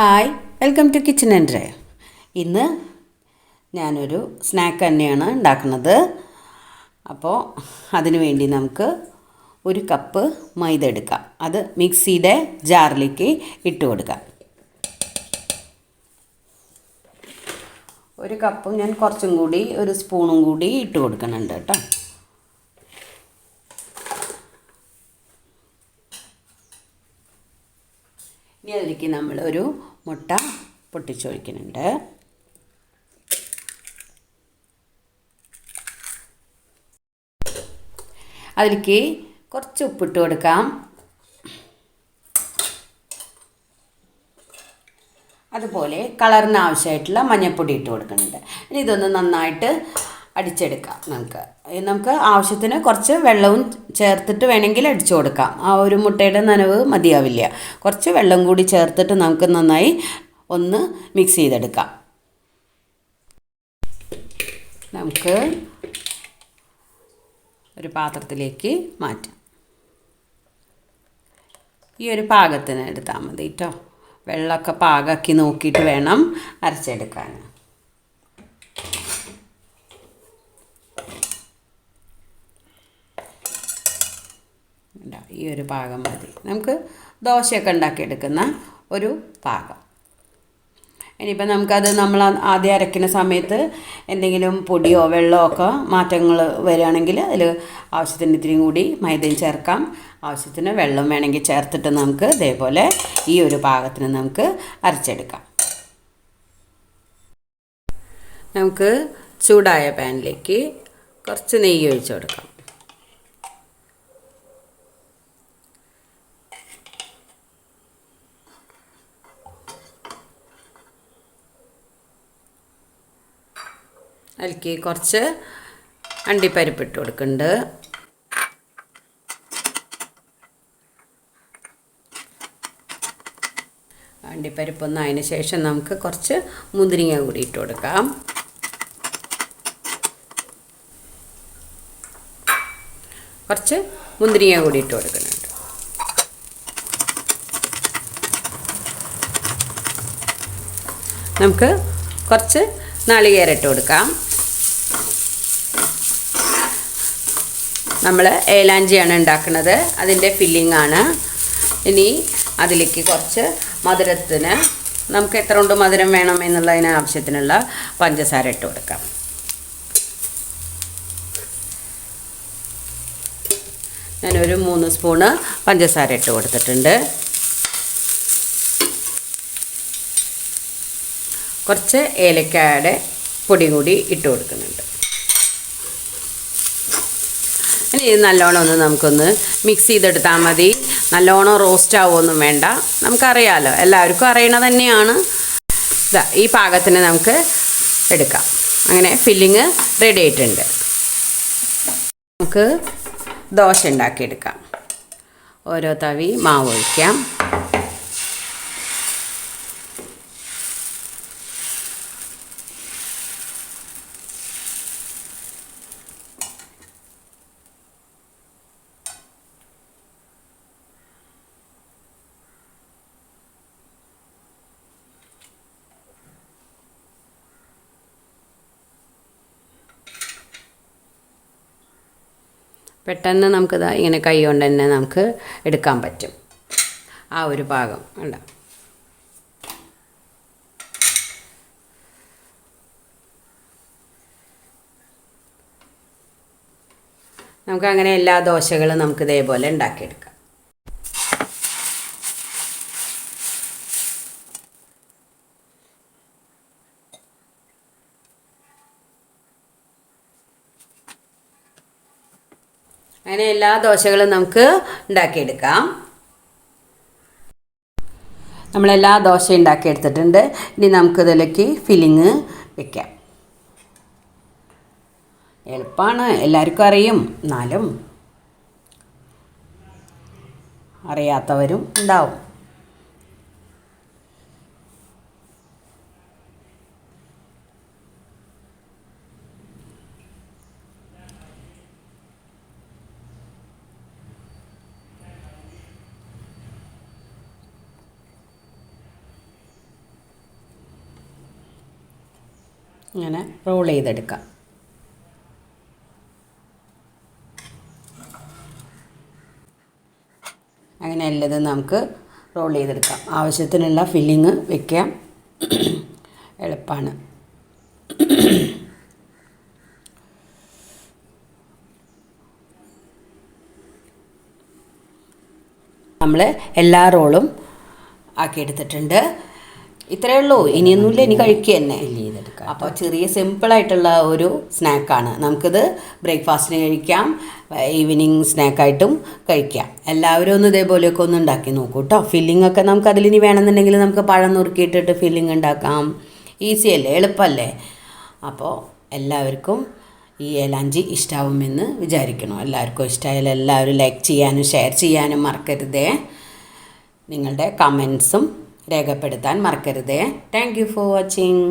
Hi welcome to kitchen dry ഇന്ന് ഞാനൊരു snack തന്നെയാണ് ഉണ്ടാക്കുന്നത്. അപ്പോൾ അതിനു വേണ്ടി നമുക്ക് ഒരു കപ്പ് മൈദ എടുക്കാം. അത് മിക്സിയുടെ ജാറിലേക്ക് ഇട്ട് കൊടുക്കാം. ഒരു കപ്പും ഞാൻ കുറച്ചും കൂടി ഒരു സ്പൂണും കൂടി ഇട്ട് കൊടുക്കുന്നുണ്ട് കേട്ടോ. ഇനി അതിലേക്ക് നമ്മളൊരു മുട്ട പൊട്ടിച്ചൊഴിക്കുന്നുണ്ട് അതിലേക്ക് കുറച്ച് ഉപ്പിട്ട് കൊടുക്കാം. അതുപോലെ കളറിന് ആവശ്യമായിട്ടുള്ള മഞ്ഞൾപ്പൊടി ഇട്ട് കൊടുക്കുന്നുണ്ട്. ഇനി ഇതൊന്ന് നന്നായിട്ട് അടിച്ചെടുക്കാം നമുക്ക്. നമുക്ക് ആവശ്യത്തിന് കുറച്ച് വെള്ളവും ചേർത്തിട്ട് വേണമെങ്കിൽ അടിച്ചു കൊടുക്കാം. ആ ഒരു മുട്ടയുടെ നനവ് മതിയാവില്ല. കുറച്ച് വെള്ളം കൂടി ചേർത്തിട്ട് നമുക്ക് നന്നായി ഒന്ന് മിക്സ് ചെയ്തെടുക്കാം. നമുക്ക് ഒരു പാത്രത്തിലേക്ക് മാറ്റാം. ഈ ഒരു പാകത്തിന് എടുത്താൽ മതി കേട്ടോ. വെള്ളമൊക്കെ പാകമാക്കി നോക്കിയിട്ട് വേണം അരച്ചെടുക്കാൻ. ഈ ഒരു പാകം മതി. നമുക്ക് ദോശയൊക്കെ ഉണ്ടാക്കിയെടുക്കുന്ന ഒരു പാകം. ഇനിയിപ്പോൾ നമുക്കത് നമ്മൾ ആദ്യം അരയ്ക്കുന്ന സമയത്ത് എന്തെങ്കിലും പൊടിയോ വെള്ളമോ ഒക്കെ മാറ്റങ്ങൾ വരികയാണെങ്കിൽ അതിൽ ആവശ്യത്തിന് ഇത്തിരിയും കൂടി മൈദയും ചേർക്കാം. ആവശ്യത്തിന് വെള്ളം വേണമെങ്കിൽ ചേർത്തിട്ട് നമുക്ക് ഇതേപോലെ ഈ ഒരു പാകത്തിന് നമുക്ക് അരച്ചെടുക്കാം. നമുക്ക് ചൂടായ പാനിലേക്ക് കുറച്ച് നെയ്യ് ഒഴിച്ചു കൊടുക്കാം. അതിലേക്ക് കുറച്ച് അണ്ടിപ്പരിപ്പ് ഇട്ട് കൊടുക്കുന്നുണ്ട്. അണ്ടിപ്പരിപ്പ് അതിന് ശേഷം നമുക്ക് കുറച്ച് മുന്തിരിങ്ങ കൂടി ഇട്ട് കൊടുക്കാം. കുറച്ച് മുന്തിരിങ്ങ കൂടി ഇട്ട് കൊടുക്കുന്നുണ്ട്. നമുക്ക് കുറച്ച് നാളികേരം ഇട്ട് കൊടുക്കാം. നമ്മൾ ഏലാഞ്ചിയാണ് ഉണ്ടാക്കുന്നത്. അതിന്റെ ഫില്ലിംഗ് ആണ്. ഇനി അതിലേക്ക് കുറച്ച് മധുരത്തിന് നമുക്ക് എത്ര കൊണ്ട് മധുരം വേണം എന്നുള്ളതിന് ആവശ്യത്തിനുള്ള പഞ്ചസാര ഇട്ട് കൊടുക്കാം. ഞാനൊരു മൂന്ന് സ്പൂണ് പഞ്ചസാര ഇട്ട് കൊടുത്തിട്ടുണ്ട്. കുറച്ച് ഏലക്കായുടെ പൊടി കൂടി ഇട്ട് കൊടുക്കുന്നുണ്ട് ഇനി ഇത് നല്ലോണം ഒന്ന് നമുക്കൊന്ന് മിക്സ് ചെയ്തെടുത്താൽ മതി. നല്ലോണം റോസ്റ്റ് ആവുമൊന്നും വേണ്ട. നമുക്കറിയാമല്ലോ എല്ലാവർക്കും അറിയണത് തന്നെയാണ്. ഈ പാകത്തിന് നമുക്ക് എടുക്കാം. അങ്ങനെ ഫില്ലിങ് റെഡി ആയിട്ടുണ്ട്. നമുക്ക് ദോശ ഉണ്ടാക്കിയെടുക്കാം. ഓരോ തവി മാവ് ഒഴിക്കാം. പെട്ടെന്ന് നമുക്ക് ഇങ്ങനെ കൈ കൊണ്ട് തന്നെ നമുക്ക് എടുക്കാൻ പറ്റും. ആ ഒരു ഭാഗം ഉണ്ട നമുക്ക് അങ്ങനെ എല്ലാ ദോശകളും നമുക്ക് ഇതേപോലെ ഉണ്ടാക്കിയെടുക്കാം. അങ്ങനെ എല്ലാ ദോശകളും നമുക്ക് ഉണ്ടാക്കിയെടുക്കാം. നമ്മളെല്ലാ ദോശ ഉണ്ടാക്കിയെടുത്തിട്ടുണ്ട്. ഇനി നമുക്ക് ഇതിലേക്ക് ഫില്ലിങ് വെക്കാം. എളുപ്പമാണ് എല്ലാവർക്കും അറിയും. എന്നാലും അറിയാത്തവരും ഉണ്ടാവും. ഇങ്ങനെ റോൾ ചെയ്തെടുക്കാം. അങ്ങനെ എല്ലതും നമുക്ക് റോൾ ചെയ്തെടുക്കാം. ആവശ്യത്തിനുള്ള ഫില്ലിങ് വെക്കാം. എളുപ്പമാണ് നമ്മൾ എല്ലാ റോളും ആക്കിയെടുത്തിട്ടുണ്ട്. ഇത്രയേ ഉള്ളൂ. ഇനിയൊന്നുമില്ല ഇനി കഴിക്കുക തന്നെ അപ്പോൾ ചെറിയ സിമ്പിൾ ആയിട്ടുള്ള ഒരു സ്നാക്കാണ്. നമുക്കിത് ബ്രേക്ക്ഫാസ്റ്റിന് കഴിക്കാം ഈവനിങ് സ്നാക്കായിട്ടും കഴിക്കാം. എല്ലാവരും ഒന്ന് ഇതേപോലെയൊക്കെ ഒന്ന് ഉണ്ടാക്കി നോക്കൂ കേട്ടോ. ഫില്ലിംഗ് ഒക്കെ നമുക്ക് അതിലിനി വേണമെന്നുണ്ടെങ്കിൽ നമുക്ക് പഴം നുറുക്കിയിട്ടിട്ട് ഫില്ലിംഗ് ഉണ്ടാക്കാം. ഈസി അല്ലേ? എളുപ്പമല്ലേ? അപ്പോൾ എല്ലാവർക്കും ഈ ഏലാഞ്ചി ഇഷ്ടാവുമെന്ന് വിചാരിക്കണം എല്ലാവർക്കും ഇഷ്ടമായാലും എല്ലാവരും ലൈക്ക് ചെയ്യാനും ഷെയർ ചെയ്യാനും മറക്കരുതേ. നിങ്ങളുടെ കമൻസും രേഖപ്പെടുത്താൻ മറക്കരുതേ താങ്ക് യു ഫോർ വാച്ചിങ്